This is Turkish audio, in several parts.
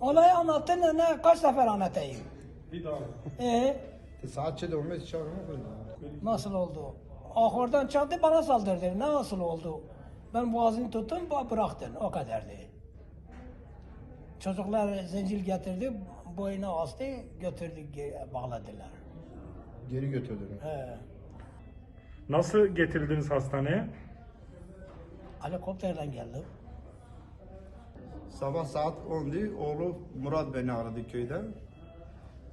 Olayı anlattın ne kaç sefer anlatayım? Bir daha. Ee? Saatçi de olmaz çağırma Nasıl oldu? Ahordan çaktı bana saldırdı. Ne nasıl oldu? Ben boğazını tuttum bıraktın o kadardı. Çocuklar zincir getirdi, boyuna astı, götürdü, ge- bağladılar. Geri götürdüm. He. Nasıl getirildiniz hastaneye? Helikopterden geldi. Sabah saat 10'du. Oğlu Murat beni aradı köyden.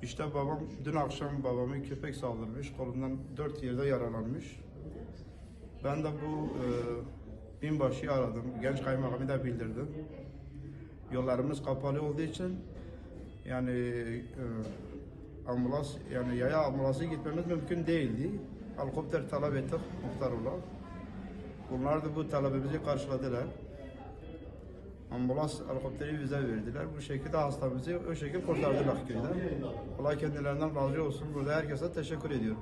İşte babam dün akşam babamı köpek saldırmış. Kolundan dört yerde yaralanmış. Ben de bu e, binbaşıyı aradım. Genç kaymakamı da bildirdim. Yollarımız kapalı olduğu için yani e, ambulans yani yaya ambulansı gitmemiz mümkün değildi. Helikopter talep ettik muhtar olarak. Bunlar da bu talebimizi karşıladılar. Ambulans helikopteri bize verdiler. Bu şekilde hastamızı o şekilde kurtardılar köyden. Allah kendilerinden razı olsun. Burada herkese teşekkür ediyorum.